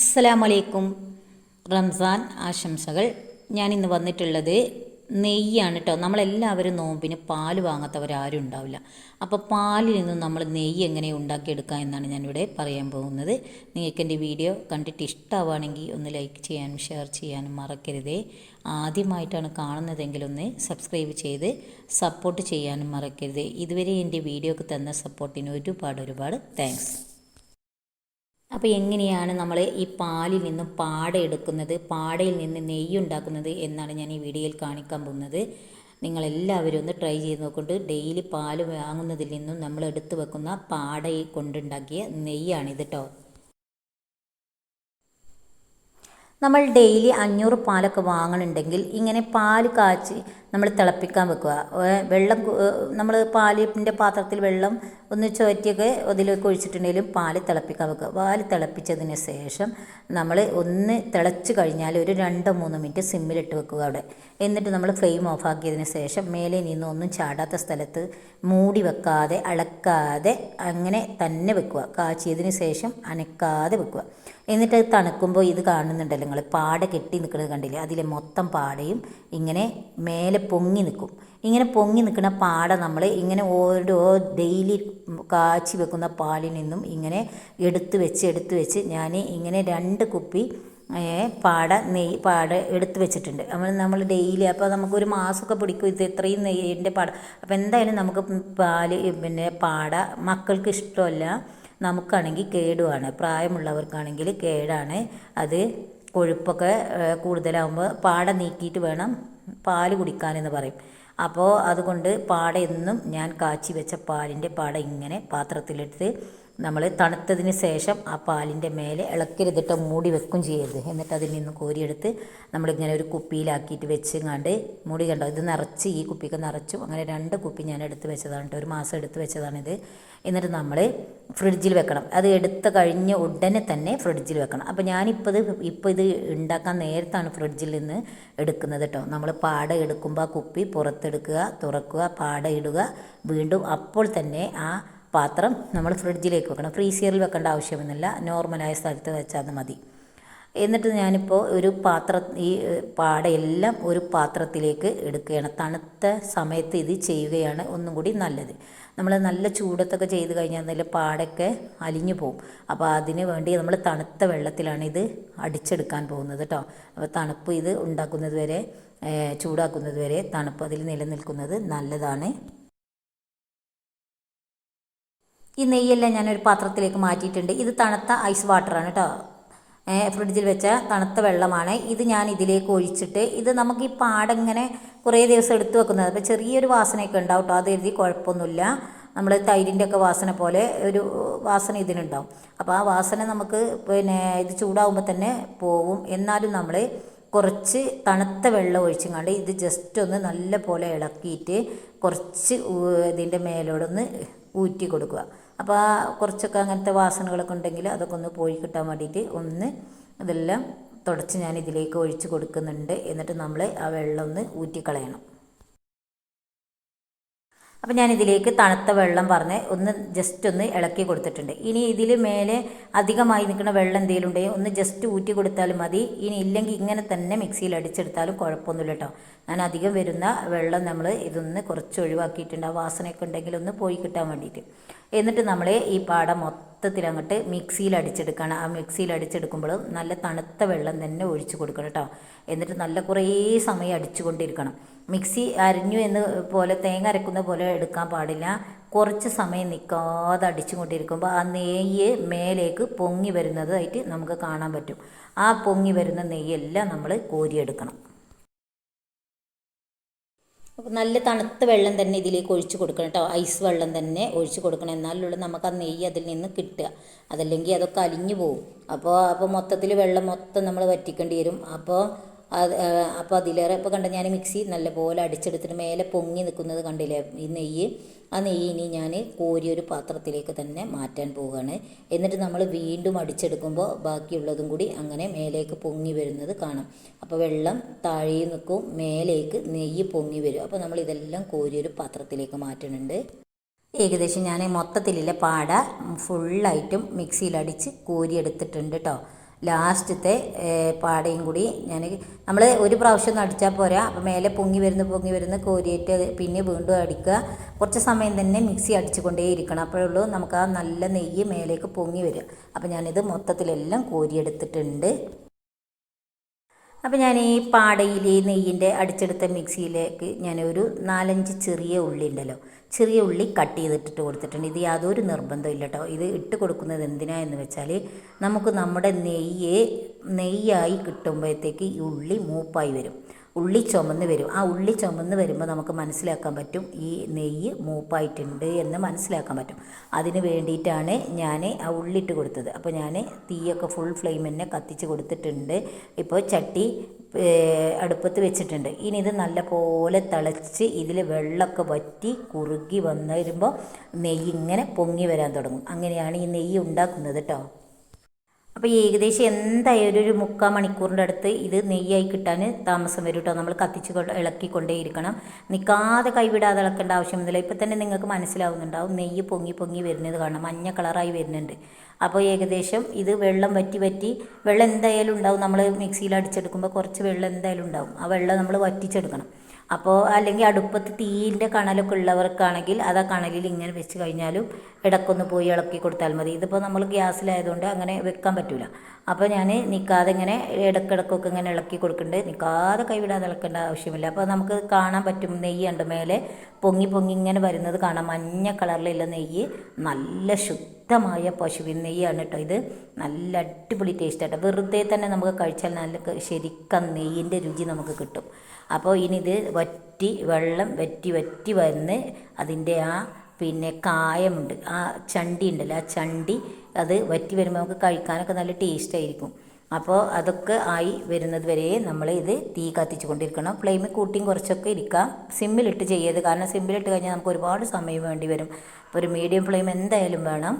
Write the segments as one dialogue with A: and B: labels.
A: അസ്സലാമലൈക്കും. റംസാൻ ആശംസകൾ. ഞാൻ ഇന്ന് വന്നിട്ടുള്ളത് നെയ്യാണ് കേട്ടോ നമ്മളെല്ലാവരും നോമ്പിന് പാൽ വാങ്ങാത്തവരാരും ഉണ്ടാവില്ല. അപ്പോൾ പാലിൽ നിന്നും നമ്മൾ നെയ്യ് എങ്ങനെ ഉണ്ടാക്കിയെടുക്കുക എന്നാണ് ഞാനിവിടെ പറയാൻ പോകുന്നത്. നിങ്ങൾക്ക് എന്റെ വീഡിയോ കണ്ടിട്ട് ഇഷ്ടമാവുകയാണെങ്കിൽ ഒന്ന് ലൈക്ക് ചെയ്യാനും ഷെയർ ചെയ്യാനും മറക്കരുതേ. ആദ്യമായിട്ടാണ് കാണുന്നതെങ്കിൽ ഒന്ന് സബ്സ്ക്രൈബ് ചെയ്ത് സപ്പോർട്ട് ചെയ്യാനും മറക്കരുതേ. ഇതുവരെ എന്റെ വീഡിയോക്ക് തന്ന സപ്പോർട്ടിന് ഒരുപാട് ഒരുപാട് താങ്ക്സ്. അപ്പോൾ എങ്ങനെയാണ് നമ്മൾ ഈ പാലിൽ നിന്നും പാട എടുക്കുന്നത്? പാടയിൽ നിന്ന് നെയ്യ് ഉണ്ടാക്കുന്നത് എന്നാണ് ഞാൻ ഈ വീഡിയോയിൽ കാണിക്കാൻ പോകുന്നത്. നിങ്ങളെല്ലാവരും ഒന്ന് ട്രൈ ചെയ്ത് നോക്കൊണ്ട്. ഡെയിലി പാൽ വാങ്ങുന്നതിൽ നിന്നും നമ്മൾ എടുത്തു വെക്കുന്ന പാട കൊണ്ടുണ്ടാക്കിയ നെയ്യാണിത് കേട്ടോ നമ്മൾ ഡെയിലി അഞ്ഞൂറ് പാലൊക്കെ വാങ്ങണമെങ്കിൽ ഇങ്ങനെ പാൽ കാച്ചി നമ്മൾ തിളപ്പിക്കാൻ വെക്കുക. വെള്ളം നമ്മൾ പാലിന്റെ പാത്രത്തിൽ വെള്ളം ഒന്ന് ചോറ്റിയൊക്കെ അതിലേക്ക് ഒഴിച്ചിട്ടുണ്ടെങ്കിലും പാൽ തിളപ്പിക്കാൻ വെക്കുക. പാൽ തിളപ്പിച്ചതിന് ശേഷം നമ്മൾ ഒന്ന് തിളച്ച് കഴിഞ്ഞാൽ ഒരു രണ്ടോ മൂന്ന് മിനിറ്റ് സിമ്മിലിട്ട് വെക്കുക അവിടെ. എന്നിട്ട് നമ്മൾ ഫ്ലെയിം ഓഫ് ആക്കിയതിന് ശേഷം മേലെ നിന്ന് ഒന്നും ചാടാത്ത സ്ഥലത്ത് മൂടി വെക്കാതെ അളക്കാതെ അങ്ങനെ തന്നെ വെക്കുക. കാച്ചിയതിന് ശേഷം അനക്കാതെ വെക്കുക. എന്നിട്ട് അത് തണുക്കുമ്പോൾ ഇത് കാണുന്നുണ്ടല്ലോ നിങ്ങൾ പാട കെട്ടി നിൽക്കുന്നത് കണ്ടില്ലേ? അതിലെ മൊത്തം പാടയും ഇങ്ങനെ മേലെ പൊങ്ങി നിൽക്കും ഇങ്ങനെ പൊങ്ങി നിൽക്കുന്ന പാട നമ്മൾ ഇങ്ങനെ ഓരോ ഡെയിലി കാച്ചി വെക്കുന്ന പാലിൽ നിന്നും ഇങ്ങനെ എടുത്തു വെച്ച് എടുത്ത് വെച്ച് ഞാൻ ഇങ്ങനെ രണ്ട് കുപ്പി പാട നെയ്യ് പാട എടുത്ത് വെച്ചിട്ടുണ്ട്. നമ്മൾ നമ്മൾ ഡെയിലി അപ്പോൾ നമുക്കൊരു മാസമൊക്കെ പിടിക്കും ഇത് ഇത്രയും നെയ്യിന്റെ പാട. അപ്പോൾ എന്തായാലും നമുക്ക് പാൽ പിന്നെ പാട മക്കൾക്ക് ഇഷ്ടമല്ല. നമുക്കാണെങ്കിൽ കേടുമാണ് പ്രായമുള്ളവർക്കാണെങ്കിൽ കേടാണ്. അത് കൊഴുപ്പൊക്കെ കൂടുതലാകുമ്പോൾ പാട നീക്കിയിട്ട് വേണം പാൽ കുടിക്കാനെന്ന് പറയും. അപ്പോൾ അതുകൊണ്ട് പാട എന്നും ഞാൻ കാച്ചി വെച്ച പാലിന്റെ പാട ഇങ്ങനെ പാത്രത്തിലെടുത്ത് നമ്മൾ തണുത്തതിന് ശേഷം ആ പാലിന്റെ മേലെ ഇളക്കരുതിട്ട് മൂടി വെക്കും ചെയ്യരുത്. എന്നിട്ട് അതിൽ നിന്ന് കോരിയെടുത്ത് നമ്മളിങ്ങനെ ഒരു കുപ്പിയിലാക്കിയിട്ട് വെച്ചങ്ങാണ്ട് മൂടി കണ്ടോ? ഇത് നിറച്ച് ഈ കുപ്പിക്ക് നിറച്ചു. അങ്ങനെ രണ്ട് കുപ്പി ഞാൻ എടുത്ത് വെച്ചതാണ് ഒരു മാസം എടുത്ത് വെച്ചതാണിത്. എന്നിട്ട് നമ്മൾ ഫ്രിഡ്ജിൽ വെക്കണം. അത് എടുത്ത് കഴിഞ്ഞ ഉടനെ തന്നെ ഫ്രിഡ്ജിൽ വെക്കണം. അപ്പോൾ ഞാനിപ്പോൾ ഇത് ഇപ്പോൾ ഇത് ഉണ്ടാക്കാൻ നേരത്താണ് ഫ്രിഡ്ജിൽ നിന്ന് എടുക്കുന്നത് കേട്ടോ. നമ്മൾ പാട എടുക്കുമ്പോൾ ആ കുപ്പി പുറത്തെടുക്കുക തുറക്കുക പാട ഇടുക വീണ്ടും അപ്പോൾ തന്നെ ആ പാത്രം നമ്മൾ ഫ്രിഡ്ജിലേക്ക് വെക്കണം. ഫ്രീസിയറിൽ വെക്കേണ്ട ആവശ്യമൊന്നുമില്ല. നോർമലായ സ്ഥലത്ത് വെച്ചാൽ മതി. എന്നിട്ട് ഞാനിപ്പോൾ ഒരു പാത്രം ഈ പാടയെല്ലാം ഒരു പാത്രത്തിലേക്ക് എടുക്കുകയാണ്. തണുത്ത സമയത്ത് ഇത് ചെയ്യുകയാണ് ഒന്നും കൂടി നല്ലത്. നമ്മൾ നല്ല ചൂടത്തൊക്കെ ചെയ്ത് കഴിഞ്ഞാൽ നല്ല പാടൊക്കെ അലിഞ്ഞു പോകും അപ്പോൾ അതിന് വേണ്ടി നമ്മൾ തണുത്ത വെള്ളത്തിലാണ് ഇത് അടിച്ചെടുക്കാൻ പോകുന്നത് കേട്ടോ അപ്പോൾ തണുപ്പ് ഇത് ഉണ്ടാക്കുന്നത് വരെ ചൂടാക്കുന്നത് വരെ തണുപ്പ് അതിൽ നിലനിൽക്കുന്നത് നല്ലതാണ്. ഈ നെയ്യെല്ലാം ഞാനൊരു പാത്രത്തിലേക്ക് മാറ്റിയിട്ടുണ്ട്. ഇത് തണുത്ത ഐസ് വാട്ടറാണ് കേട്ടോ. ഫ്രിഡ്ജിൽ വെച്ച തണുത്ത വെള്ളമാണ്. ഇത് ഞാൻ ഇതിലേക്ക് ഒഴിച്ചിട്ട് ഇത് നമുക്ക് ഈ പാടങ്ങനെ കുറേ ദിവസം എടുത്തു വെക്കുന്നത്. അപ്പോൾ ചെറിയൊരു വാസനയൊക്കെ ഉണ്ടാവും കേട്ടോ. അത് എഴുതി കുഴപ്പമൊന്നുമില്ല. നമ്മൾ തൈരിന്റെ ഒക്കെ വാസന പോലെ ഒരു വാസന ഇതിനുണ്ടാവും. അപ്പോൾ ആ വാസന നമുക്ക് പിന്നെ ഇത് ചൂടാവുമ്പോൾ തന്നെ പോവും. എന്നാലും നമ്മൾ കുറച്ച് തണുത്ത വെള്ളം ഒഴിച്ചുകൊണ്ട് ഇത് ജസ്റ്റ് ഒന്ന് നല്ല പോലെ ഇളക്കിയിട്ട് കുറച്ച് ഇതിന്റെ മേലോടൊന്ന് ഊറ്റി കൊടുക്കുക. അപ്പോൾ ആ കുറച്ചൊക്കെ അങ്ങനത്തെ വാസനകളൊക്കെ ഉണ്ടെങ്കിൽ അതൊക്കെ ഒന്ന് പോയി കിട്ടാൻ വേണ്ടിയിട്ട് ഒന്ന് ഇതെല്ലാം തുടച്ച് ഞാൻ ഇതിലേക്ക് ഒഴിച്ച് കൊടുക്കുന്നുണ്ട്. എന്നിട്ട് നമ്മൾ ആ വെള്ളം ഒന്ന് ഊറ്റിക്കളയണം. അപ്പോൾ ഞാൻ ഇതിലേക്ക് തണുത്ത വെള്ളം പറഞ്ഞ് ഒന്ന് ജസ്റ്റ് ഒന്ന് ഇളക്കി കൊടുത്തിട്ടുണ്ട്. ഇനി ഇതിൽ മേലെ അധികമായി നിൽക്കുന്ന വെള്ളം എന്തെങ്കിലും ഉണ്ടെങ്കിൽ ഒന്ന് ജസ്റ്റ് ഊറ്റി കൊടുത്താലും മതി. ഇനി ഇല്ലെങ്കിൽ ഇങ്ങനെ തന്നെ മിക്സിയിൽ അടിച്ചെടുത്താലും കുഴപ്പമൊന്നുമില്ല കേട്ടോ ഞാൻ അധികം വരുന്ന വെള്ളം നമ്മൾ ഇതൊന്ന് കുറച്ച് ഒഴിവാക്കിയിട്ടുണ്ട്. ആ വാസനയൊക്കെ ഉണ്ടെങ്കിൽ ഒന്ന് പോയി കിട്ടാൻ വേണ്ടിയിട്ട്. എന്നിട്ട് നമ്മൾ ഈ പാട മൊത്തത്തിൽ അങ്ങോട്ട് മിക്സിയിൽ അടിച്ചെടുക്കണം ആ മിക്സിയിൽ അടിച്ചെടുക്കുമ്പോൾ നല്ല തണുത്ത വെള്ളം തന്നെ ഒഴിച്ചു കൊടുക്കണം കേട്ടോ എന്നിട്ട് നല്ല കുറേ സമയം അടിച്ചുകൊണ്ടിരിക്കണം. മിക്സി അരിഞ്ഞു എന്ന് പോലെ തേങ്ങ അരക്കുന്ന പോലെ എടുക്കാൻ പാടില്ല. കുറച്ച് സമയം നിൽക്കാതെ അടിച്ചുകൊണ്ടിരിക്കുമ്പോൾ ആ നെയ്യ് മേലേക്ക് പൊങ്ങി വരുന്നതായിട്ട് നമുക്ക് കാണാൻ പറ്റും. ആ പൊങ്ങി വരുന്ന നെയ്യെല്ലാം നമ്മൾ കോരിയെടുക്കണം. നല്ല തണുത്ത വെള്ളം തന്നെ ഇതിലേക്ക് ഒഴിച്ച് കൊടുക്കണം കേട്ടോ. ഐസ് വെള്ളം തന്നെ ഒഴിച്ച് കൊടുക്കണം. എന്നാലുള്ള നമുക്ക് ആ നെയ്യ് അതിൽ നിന്ന് കിട്ടുക. അതല്ലെങ്കിൽ അതൊക്കെ അലിഞ്ഞു പോകും അപ്പോൾ അപ്പോൾ മൊത്തത്തിൽ വെള്ളം മൊത്തം നമ്മൾ വറ്റിക്കേണ്ടി വരും. അപ്പോൾ അത് അപ്പോൾ അതിലേറെ ഇപ്പോൾ കണ്ട ഞാൻ മിക്സി നല്ലപോലെ അടിച്ചെടുത്തിട്ട് മേലെ പൊങ്ങി നിൽക്കുന്നത് കണ്ടില്ലേ ഈ നെയ്യ്? ആ നെയ്യ് ഇനി ഞാൻ കോരിയൊരു പാത്രത്തിലേക്ക് തന്നെ മാറ്റാൻ പോവുകയാണ്. എന്നിട്ട് നമ്മൾ വീണ്ടും അടിച്ചെടുക്കുമ്പോൾ ബാക്കിയുള്ളതും കൂടി അങ്ങനെ മേലേക്ക് പൊങ്ങി വരുന്നത് കാണാം. അപ്പോൾ വെള്ളം താഴെ നിൽക്കും മേലേക്ക് നെയ്യ് പൊങ്ങി വരും. അപ്പോൾ നമ്മൾ ഇതെല്ലാം കോരിയൊരു പാത്രത്തിലേക്ക് മാറ്റുന്നുണ്ട്. ഏകദേശം ഞാൻ മൊത്തത്തിലുള്ള പാട ഫുള്ളായിട്ടും മിക്സിയിലടിച്ച് കോരിയെടുത്തിട്ടുണ്ട് കേട്ടോ ലാസ്റ്റത്തെ പാടയും കൂടി ഞാൻ നമ്മൾ ഒരു പ്രാവശ്യം അടിച്ചാൽ പോരാ. അപ്പോൾ മേലെ പൊങ്ങി വരുന്ന പൊങ്ങി വരുന്ന കോരിയിട്ട് പിന്നെ വീണ്ടും അടിക്കുക. കുറച്ച് സമയം തന്നെ മിക്സി അടിച്ചുകൊണ്ടേ ഇരിക്കണം. അപ്പോഴുള്ളൂ നമുക്ക് ആ നല്ല നെയ്യ് മേലേക്ക് പൊങ്ങി വരിക. അപ്പോൾ ഞാനിത് മൊത്തത്തിലെല്ലാം കോരിയെടുത്തിട്ടുണ്ട്. അപ്പോൾ ഞാൻ ഈ പാടയിൽ നെയ്യിന്റെ അടിച്ചെടുത്ത മിക്സിയിലേക്ക് ഞാൻ ഒരു നാലഞ്ച് ചെറിയ ഉള്ളി ഉണ്ടല്ലോ ചെറിയ ഉള്ളി കട്ട് ചെയ്തിട്ടിട്ട് കൊടുത്തിട്ടുണ്ട്. ഇത് യാതൊരു നിർബന്ധവും ഇല്ല കേട്ടോ ഇത് ഇട്ട് കൊടുക്കുന്നത് എന്തിനാന്ന് വെച്ചാൽ നമുക്ക് നമ്മുടെ നെയ്യ് നെയ്യായി കിട്ടുമ്പോഴത്തേക്ക് ഈ ഉള്ളി മൂപ്പായി വരും. ഉള്ളി ചുമന്ന് വരും. ആ ഉള്ളി ചുമന്ന് വരുമ്പോൾ നമുക്ക് മനസ്സിലാക്കാൻ പറ്റും ഈ നെയ്യ് മൂപ്പായിട്ടുണ്ട് എന്ന് മനസ്സിലാക്കാൻ പറ്റും. അതിന് വേണ്ടിയിട്ടാണ് ഞാൻ ആ ഉള്ളിട്ട് കൊടുത്തത്. അപ്പോൾ ഞാൻ തീയൊക്കെ ഫുൾ ഫ്ലെയിം തന്നെ കത്തിച്ച് കൊടുത്തിട്ടുണ്ട്. ഇപ്പോൾ ചട്ടി അടുപ്പത്ത് വെച്ചിട്ടുണ്ട്. ഇനി ഇത് നല്ലപോലെ തിളച്ച് ഇതിൽ വെള്ളമൊക്കെ വറ്റി കുറുകി വന്നു വരുമ്പോൾ നെയ്യ് ഇങ്ങനെ പൊങ്ങി വരാൻ തുടങ്ങും. അങ്ങനെയാണ് ഈ നെയ്യ് ഉണ്ടാക്കുന്നത് കേട്ടോ അപ്പോൾ ഏകദേശം എന്തായാലും ഒരു മുക്കാൽ മണിക്കൂറിന്റെ അടുത്ത് ഇത് നെയ്യായി കിട്ടാൻ താമസം വരും കേട്ടോ നമ്മൾ കത്തിച്ച് ഇളക്കി ഇളക്കിക്കൊണ്ടേ ഇരിക്കണം നിൽക്കാതെ കൈവിടാതെ ഇളക്കേണ്ട ആവശ്യമൊന്നുമില്ല. ഇപ്പം തന്നെ നിങ്ങൾക്ക് മനസ്സിലാവുന്നുണ്ടാവും. നെയ്യ് പൊങ്ങി പൊങ്ങി വരുന്നത് കാണാം. മഞ്ഞ കളറായി വരുന്നുണ്ട്. അപ്പോൾ ഏകദേശം ഇത് വെള്ളം വറ്റി വറ്റി വെള്ളം എന്തായാലും ഉണ്ടാവും. നമ്മൾ മിക്സിയിൽ അടിച്ചെടുക്കുമ്പോൾ കുറച്ച് വെള്ളം എന്തായാലും ഉണ്ടാവും. ആ വെള്ളം നമ്മൾ വറ്റിച്ചെടുക്കണം. അപ്പോൾ അല്ലെങ്കിൽ അടുപ്പത്ത് തീയിന്റെ കണലൊക്കെ ഉള്ളവർക്കാണെങ്കിൽ അത് ആ കണലിൽ ഇങ്ങനെ വെച്ച് കഴിഞ്ഞാലും ഇടക്കൊന്ന് പോയി ഇളക്കി കൊടുത്താൽ മതി. ഇതിപ്പോൾ നമ്മൾ ഗ്യാസിലായതുകൊണ്ട് അങ്ങനെ വെക്കാൻ പറ്റില്ല അപ്പോൾ ഞാൻ നിൽക്കാതെ ഇങ്ങനെ ഇടക്കിടക്കൊക്കെ ഇങ്ങനെ ഇളക്കി കൊടുക്കുന്നുണ്ട് നിൽക്കാതെ കൈവിടാതെ ഇളക്കേണ്ട ആവശ്യമില്ല. അപ്പോൾ നമുക്ക് കാണാൻ പറ്റും നെയ്യുണ്ട് മേലെ പൊങ്ങി പൊങ്ങി ഇങ്ങനെ വരുന്നത് കാണാം. മഞ്ഞ കളറിലുള്ള നെയ്യ് നല്ല ശുദ്ധമായ പശുവിൻ നെയ്യാണ് കേട്ടോ ഇത്. നല്ല അടിപൊളി ടേസ്റ്റ് ആട്ടോ വെറുതെ തന്നെ നമുക്ക് കഴിച്ചാൽ നല്ല ശരിക്കും നെയ്യിന്റെ രുചി നമുക്ക് കിട്ടും. അപ്പോൾ ഇനി ഇത് വറ്റി വെള്ളം വറ്റി വറ്റി വന്ന് അതിന്റെ ആ പിന്നെ കായമുണ്ട്. ആ ചണ്ടി ഉണ്ടല്ലോ ആ ചണ്ടി അത് വറ്റി വരുമ്പോൾ നമുക്ക് കഴിക്കാനൊക്കെ നല്ല ടേസ്റ്റ് ആയിരിക്കും. അപ്പോൾ അതൊക്കെ ആയി വരുന്നത് വരെ നമ്മൾ ഇത് തീ കത്തിച്ചു കൊണ്ടിരിക്കണം ഫ്ലെയിം കൂട്ടിയും കുറച്ചൊക്കെ ഇരിക്കാം. സിമ്മിലിട്ട് ചെയ്യരുത്. കാരണം സിമ്മിലിട്ട് കഴിഞ്ഞാൽ നമുക്ക് ഒരുപാട് സമയം വേണ്ടി വരും. ഒരു മീഡിയം ഫ്ലെയിം എന്തായാലും വേണം.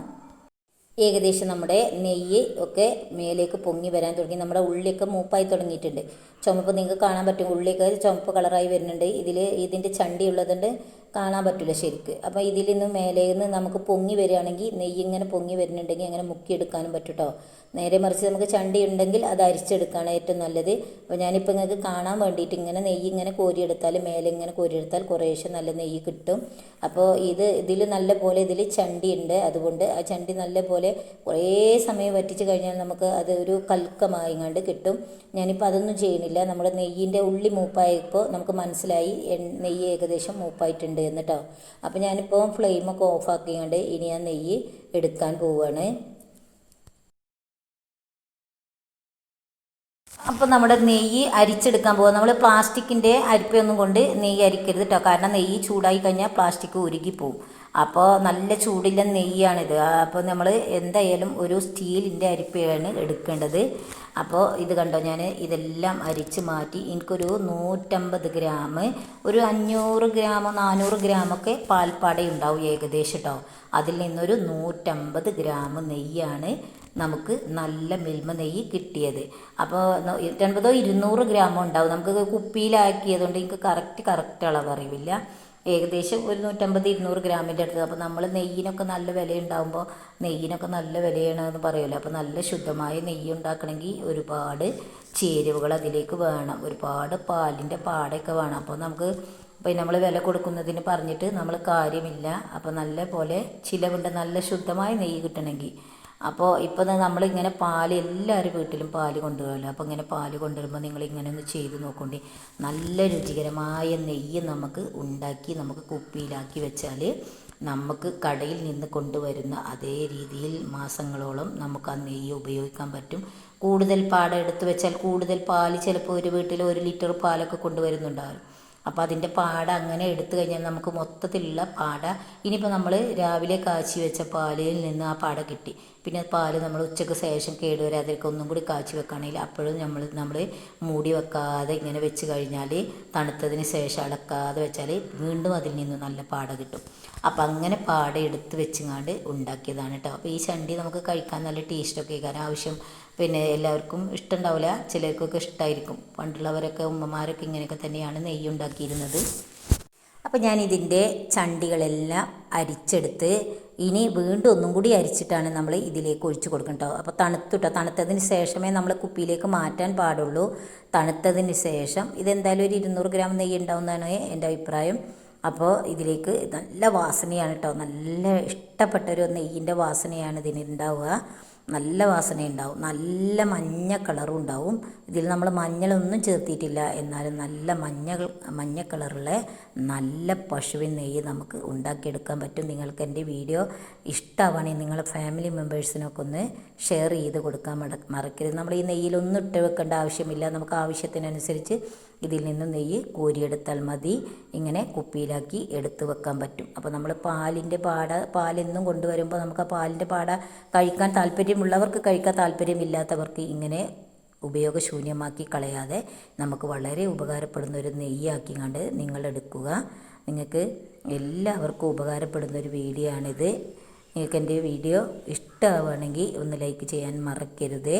A: ഏകദേശം നമ്മുടെ നെയ്യ് ഒക്കെ മേലേക്ക് പൊങ്ങി വരാൻ തുടങ്ങി. നമ്മുടെ ഉള്ളിയൊക്കെ മൂപ്പായി തുടങ്ങിയിട്ടുണ്ട്. ചുമപ്പ് നിങ്ങൾക്ക് കാണാൻ പറ്റും. ഉള്ളിയൊക്കെ ചുമപ്പ് കളറായി വരുന്നുണ്ട്. ഇതിൽ ഇതിന്റെ ചണ്ടി ഉള്ളതുകൊണ്ട് കാണാൻ പറ്റില്ല ശരിക്ക്. അപ്പോൾ ഇതിൽ നിന്ന് മേലെ നിന്ന് നമുക്ക് പൊങ്ങി വരികയാണെങ്കിൽ നെയ്യ് ഇങ്ങനെ പൊങ്ങി വരുന്നുണ്ടെങ്കിൽ അങ്ങനെ മുക്കിയെടുക്കാനും പറ്റും നേരെ മറിച്ച് നമുക്ക് ചണ്ടി ഉണ്ടെങ്കിൽ അത് അരിച്ചെടുക്കുകയാണ് ഏറ്റവും നല്ലത്. അപ്പോൾ ഞാനിപ്പോൾ നിങ്ങൾക്ക് കാണാൻ വേണ്ടിയിട്ട് ഇങ്ങനെ നെയ്യ് ഇങ്ങനെ കോരിയെടുത്താൽ മേലെ ഇങ്ങനെ കോരിയെടുത്താൽ കുറേശ്ശെ നല്ല നെയ്യ് കിട്ടും. അപ്പോൾ ഇത് ഇതിൽ നല്ല പോലെ ഇതിൽ ചണ്ടി ഉണ്ട്. അതുകൊണ്ട് ആ ചണ്ടി നല്ല പോലെ കുറേ സമയം വറ്റിച്ച് കഴിഞ്ഞാൽ നമുക്ക് അത് ഒരു കൽക്കമായി കണ്ട് കിട്ടും. ഞാനിപ്പോൾ അതൊന്നും ചെയ്യുന്നില്ല. നമ്മുടെ നെയ്യിന്റെ ഉള്ളി മൂപ്പായപ്പോൾ നമുക്ക് മനസ്സിലായി നെയ്യ് ഏകദേശം മൂപ്പായിട്ടുണ്ട്. എന്ന് കേട്ടോ അപ്പോൾ ഞാനിപ്പോൾ ഫ്ലെയിമൊക്കെ ഓഫാക്കിക്കൊണ്ട് ഇനി ഞാൻ നെയ്യ് എടുക്കാൻ പോവുകയാണ് അപ്പോൾ നമ്മുടെ നെയ്യ് അരിച്ചെടുക്കാൻ പോകുക നമ്മൾ പ്ലാസ്റ്റിക്കിന്റെ അരിപ്പയൊന്നും കൊണ്ട് നെയ്യ് അരിക്കരുത് കേട്ടോ കാരണം നെയ്യ് ചൂടായി കഴിഞ്ഞാൽ പ്ലാസ്റ്റിക് ഉരുകി പോവും. അപ്പോൾ നല്ല ചൂടില്ല നെയ്യാണിത്. അപ്പോൾ നമ്മൾ എന്തായാലും ഒരു സ്റ്റീലിന്റെ അരിപ്പയാണ് എടുക്കേണ്ടത്. അപ്പോൾ ഇത് കണ്ടോ ഞാൻ ഇതെല്ലാം അരിച്ച് മാറ്റി എനിക്കൊരു നൂറ്റമ്പത് ഗ്രാം ഒരു അഞ്ഞൂറ് ഗ്രാമോ നാനൂറ് ഗ്രാമൊക്കെ പാൽപ്പാടയുണ്ടാവും ഏകദേശം കേട്ടോ അതിൽ നിന്നൊരു നൂറ്റമ്പത് ഗ്രാം നെയ്യാണ് നമുക്ക് നല്ല മിൽമ നെയ്യ് കിട്ടിയത്. അപ്പോൾ നൂറ്റൻപതോ ഇരുന്നൂറ് ഗ്രാമോ ഉണ്ടാവും. നമുക്ക് കുപ്പിയിലാക്കിയതുകൊണ്ട് എനിക്ക് കറക്റ്റ് കറക്റ്റ് അളവ് അറിയില്ല ഏകദേശം ഒരു നൂറ്റമ്പത് ഇരുന്നൂറ് ഗ്രാമിന്റെ അടുത്ത്. അപ്പോൾ നമ്മൾ നെയ്യിനൊക്കെ നല്ല വില ഉണ്ടാകുമ്പോൾ നെയ്യിനൊക്കെ നല്ല വിലയാണ് എന്ന് പറയുമല്ലോ. അപ്പോൾ നല്ല ശുദ്ധമായ നെയ്യ് ഉണ്ടാക്കണമെങ്കിൽ ഒരുപാട് ചേരുവകൾ അതിലേക്ക് വേണം. ഒരുപാട് പാലിന്റെ പാടൊക്കെ വേണം. അപ്പോൾ നമുക്ക് ഇപ്പം നമ്മൾ വില കൊടുക്കുന്നതിന് പറഞ്ഞിട്ട് നമ്മൾ കാര്യമില്ല. അപ്പോൾ നല്ല പോലെ ചിലവുണ്ട്. നല്ല ശുദ്ധമായ നെയ്യ് കിട്ടണമെങ്കിൽ. അപ്പോൾ ഇപ്പോൾ നമ്മളിങ്ങനെ പാൽ എല്ലാവരും വീട്ടിലും പാൽ കൊണ്ടുപോകല്ലോ അപ്പോൾ ഇങ്ങനെ പാൽ കൊണ്ടുവരുമ്പോൾ നിങ്ങൾ ഇങ്ങനെ ഒന്ന് ചെയ്ത് നോക്കൊണ്ടി. നല്ല രുചികരമായ നെയ്യ് നമുക്ക് ഉണ്ടാക്കി നമുക്ക് കുപ്പിയിലാക്കി വെച്ചാൽ നമുക്ക് കടയിൽ നിന്ന് കൊണ്ടുവരുന്ന അതേ രീതിയിൽ മാസങ്ങളോളം നമുക്ക് ആ നെയ്യ് ഉപയോഗിക്കാൻ പറ്റും. കൂടുതൽ പാട എടുത്ത് വെച്ചാൽ കൂടുതൽ പാൽ ചിലപ്പോൾ ഒരു വീട്ടിൽ ഒരു ലിറ്റർ പാലൊക്കെ കൊണ്ടുവരുന്നുണ്ടാവും. അപ്പോൾ അതിന്റെ പാട അങ്ങനെ എടുത്തു കഴിഞ്ഞാൽ നമുക്ക് മൊത്തത്തിലുള്ള പാട ഇനിയിപ്പോൾ നമ്മൾ രാവിലെ കാച്ചി വെച്ച പാലിൽ നിന്ന് ആ പാട കിട്ടി. പിന്നെ പാൽ നമ്മൾ ഉച്ചയ്ക്ക് ശേഷം കേടുവരാതിരിക്കും ഒന്നും കൂടി കാച്ചി വെക്കുകയാണെങ്കിൽ അപ്പോഴും നമ്മൾ നമ്മൾ മൂടി വെക്കാതെ ഇങ്ങനെ വെച്ച് കഴിഞ്ഞാൽ തണുത്തതിന് ശേഷം അടക്കാതെ വെച്ചാൽ വീണ്ടും അതിൽ നിന്ന് നല്ല പാട കിട്ടും. അപ്പം അങ്ങനെ പാട എടുത്ത് വെച്ചിങ്ങാണ്ട് ഉണ്ടാക്കിയതാണ് കേട്ടോ അപ്പോൾ ഈ ചണ്ടി നമുക്ക് കഴിക്കാൻ നല്ല ടേസ്റ്റൊക്കെ കാരണം ആവശ്യം പിന്നെ എല്ലാവർക്കും ഇഷ്ടമുണ്ടാവില്ല ചിലർക്കൊക്കെ ഇഷ്ടമായിരിക്കും പണ്ടുള്ളവരൊക്കെ ഉമ്മമാരൊക്കെ ഇങ്ങനെയൊക്കെ തന്നെയാണ് നെയ്യ് ഉണ്ടാക്കിയിരുന്നത്. അപ്പോൾ ഞാൻ ഇതിന്റെ ചണ്ടികളെല്ലാം അരിച്ചെടുത്ത് ഇനി വീണ്ടും ഒന്നും കൂടി അരിച്ചിട്ടാണ് നമ്മൾ ഇതിലേക്ക് ഒഴിച്ചു കേട്ടോ. അപ്പോൾ തണുത്തുട്ടോ തണുത്തതിന് ശേഷമേ നമ്മൾ കുപ്പിയിലേക്ക് മാറ്റാൻ പാടുള്ളൂ. തണുത്തതിന് ശേഷം ഇതെന്തായാലും ഒരു ഇരുന്നൂറ് ഗ്രാം നെയ്യ് ഉണ്ടാവുന്നതാണ് എന്റെ അഭിപ്രായം. അപ്പോൾ ഇതിലേക്ക് നല്ല വാസനയാണ് കേട്ടോ നല്ല ഇഷ്ടപ്പെട്ട ഒരു നെയ്യിന്റെ വാസനയാണ് ഇതിന് ഉണ്ടാവുക. നല്ല വാസനയുണ്ടാവും. നല്ല മഞ്ഞ കളറും ഉണ്ടാവും. ഇതിൽ നമ്മൾ മഞ്ഞളൊന്നും ചേർത്തിയിട്ടില്ല എന്നാലും നല്ല മഞ്ഞ മഞ്ഞ കളറുള്ള നല്ല പശുവിൻ നെയ്യ് നമുക്ക് ഉണ്ടാക്കിയെടുക്കാൻ പറ്റും. നിങ്ങൾക്ക് എന്റെ വീഡിയോ ഇഷ്ടമാവുകയാണെങ്കിൽ നിങ്ങൾ ഫാമിലി മെമ്പേഴ്സിനൊക്കെ ഒന്ന് ഷെയർ ചെയ്ത് കൊടുക്കാൻ മറക്കരുത്. നമ്മൾ ഈ നെയ്യിലൊന്നും ഇട്ട് വെക്കേണ്ട ആവശ്യമില്ല. നമുക്ക് ആവശ്യത്തിനനുസരിച്ച് ഇതിൽ നിന്ന് നെയ്യ് കോരിയെടുത്താൽ മതി. ഇങ്ങനെ കുപ്പിയിലാക്കി എടുത്തു വെക്കാൻ പറ്റും. അപ്പോൾ നമ്മൾ പാലിന്റെ പാട പാലെന്നും കൊണ്ടുവരുമ്പോൾ നമുക്ക് ആ പാലിന്റെ പാട കഴിക്കാൻ താല്പര്യമുള്ളവർക്ക് കഴിക്കാൻ താല്പര്യമില്ലാത്തവർക്ക് ഇങ്ങനെ ഉപയോഗശൂന്യമാക്കി കളയാതെ നമുക്ക് വളരെ ഉപകാരപ്പെടുന്ന ഒരു നെയ്യാക്കി കണ്ട് നിങ്ങൾ എടുക്കുക. നിങ്ങൾക്ക് എല്ലാവർക്കും ഉപകാരപ്പെടുന്ന ഒരു വീഡിയോ ആണിത് നിങ്ങൾക്ക് എന്റെ വീഡിയോ ഇഷ്ടമാവുകയാണെങ്കിൽ ഒന്ന് ലൈക്ക് ചെയ്യാൻ മറക്കരുത്.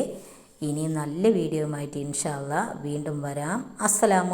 A: ഇനി നല്ല വീഡിയോയുമായിട്ട് ഇൻഷാല്ല വീണ്ടും വരാം. അസ്സലാമു